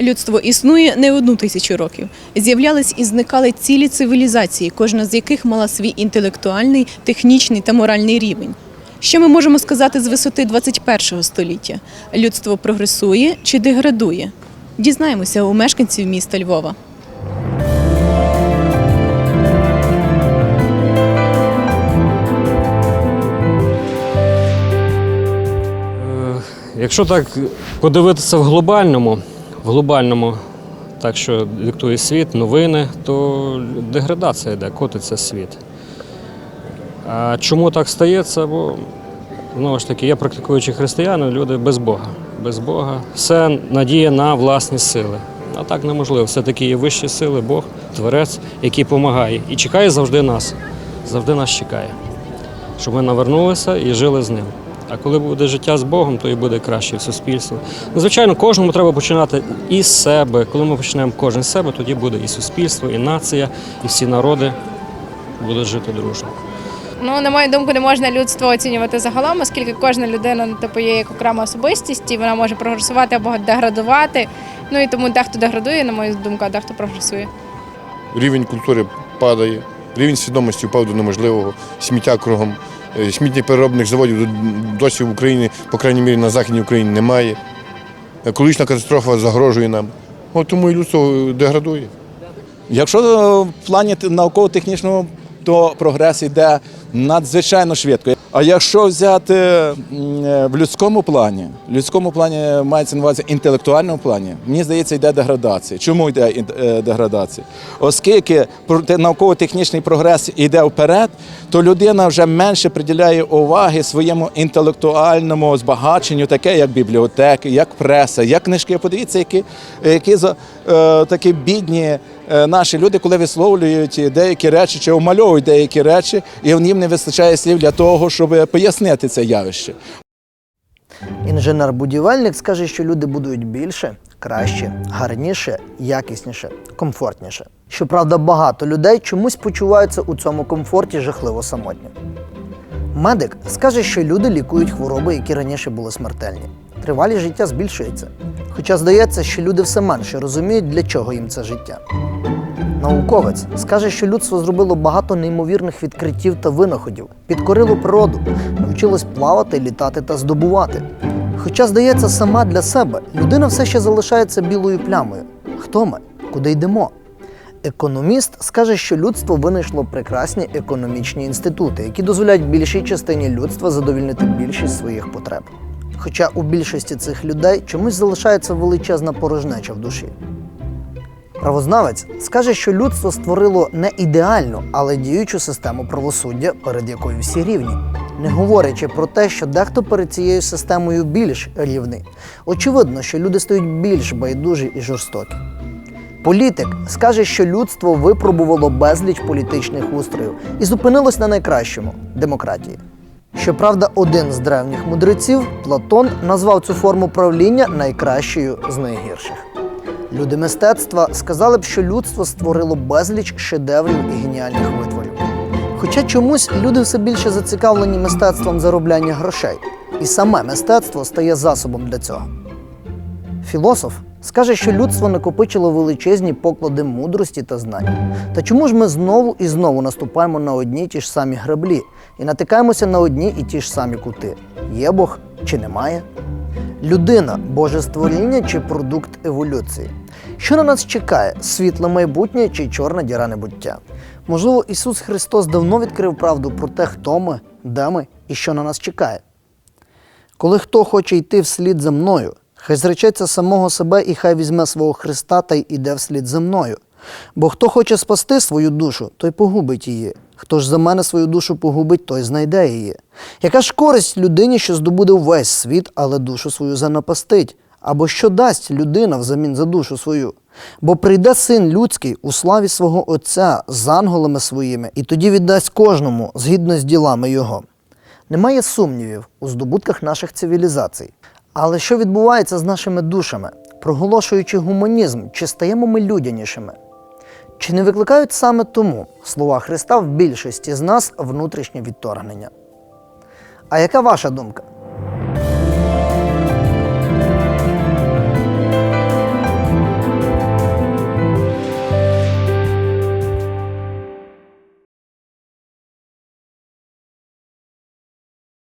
Людство існує не одну тисячу років. З'являлись і зникали цілі цивілізації, кожна з яких мала свій інтелектуальний, технічний та моральний рівень. Що ми можемо сказати з висоти 21-го століття? Людство прогресує чи деградує? Дізнаємося у мешканців міста Львова. Е, Якщо так подивитися в глобальному, в глобальному, так що диктує світ, новини, то деградація йде, котиться світ. А чому так стається? Бо знову ж таки, є практикуючі християни, люди без Бога. Без Бога. Все надія на власні сили. А так неможливо. Все-таки є вищі сили, Бог, Творець, який допомагає. І чекає завжди нас. Завжди нас чекає. Щоб ми навернулися і жили з ним. А коли буде життя з Богом, то і буде краще в суспільстві. Ну, звичайно, кожному треба починати із себе. Коли ми почнемо кожен з себе, тоді буде і суспільство, і нація, і всі народи будуть жити дружно. Ну, на мою думку, не можна людство оцінювати загалом, оскільки кожна людина ну, типу, є як окрема особистість, і вона може прогресувати або деградувати. Ну і тому дехто деградує, на мою думку, а дехто прогресує. рівень культури падає, рівень свідомості впав до неможливого, сміття кругом. Е, Сміттєпереробних заводів досі в Україні, по крайній мірі на Західній Україні, немає. Екологічна катастрофа загрожує нам. От тому і людство деградує. Якщо в плані науково-технічному, то прогрес йде надзвичайно швидко. А якщо взяти е, в людському плані, в людському плані мається на увазі інтелектуальному плані, мені здається, йде деградація. Чому йде е, деградація? Оскільки науково-технічний прогрес йде вперед, то людина вже менше приділяє уваги своєму інтелектуальному збагаченню, таке як бібліотеки, як преса, як книжки. Подивіться, які, які е, такі бідні наші люди, коли висловлюють деякі речі чи омальовують деякі речі, і їм не вистачає слів для того, щоб пояснити це явище. Інженер-будівельник скаже, що люди будують більше, краще, гарніше, якісніше, комфортніше. Щоправда, багато людей чомусь почуваються у цьому комфорті жахливо самотньо. Медик скаже, що люди лікують хвороби, які раніше були смертельні. Тривалість життя збільшується. Хоча здається, що люди все менше розуміють, для чого їм це життя. Науковець скаже, що людство зробило багато неймовірних відкриттів та винаходів, підкорило природу, навчилось плавати, літати та здобувати. Хоча, здається, сама для себе людина все ще залишається білою плямою. Хто ми? Куди йдемо? Економіст скаже, що людство винайшло прекрасні економічні інститути, які дозволяють більшій частині людства задовільнити більшість своїх потреб. Хоча у більшості цих людей чомусь залишається величезна порожнеча в душі. Правознавець скаже, що людство створило не ідеальну, але діючу систему правосуддя, перед якою всі рівні, не говорячи про те, що дехто перед цією системою більш рівний. Очевидно, що люди стають більш байдужі і жорстокі. Політик скаже, що людство випробувало безліч політичних устроїв і зупинилось на найкращому демократії. Щоправда, один з древніх мудреців, Платон, назвав цю форму правління найкращою з найгірших. Люди мистецтва сказали б, що людство створило безліч шедеврів і геніальних витворів. Хоча чомусь люди все більше зацікавлені мистецтвом заробляння грошей, і саме мистецтво стає засобом для цього. Філософ скаже, що людство накопичило величезні поклади мудрості та знань. Та чому ж ми знову і знову наступаємо на одні й ті ж самі граблі і натикаємося на одні і ті ж самі кути? Є Бог чи немає? Людина Боже створіння чи продукт еволюції? Що на нас чекає? Світле майбутнє чи чорна діра небуття? Можливо, Ісус Христос давно відкрив правду про те, хто ми, де ми і що на нас чекає. Коли хто хоче йти вслід за мною, хай зречеться самого себе і хай візьме свого Христа та й іде вслід за мною. Бо хто хоче спасти свою душу, той погубить її. Хто ж за мене свою душу погубить, той знайде її. Яка ж користь людині, що здобуде весь світ, але душу свою занапастить? Або що дасть людина взамін за душу свою? Бо прийде син людський у славі свого Отця з анголами своїми, і тоді віддасть кожному згідно з ділами його. Немає сумнівів у здобутках наших цивілізацій. Але що відбувається з нашими душами, проголошуючи гуманізм, чи стаємо ми людянішими? Чи не викликають саме тому слова Христа в більшості з нас внутрішнє відторгнення? А яка ваша думка?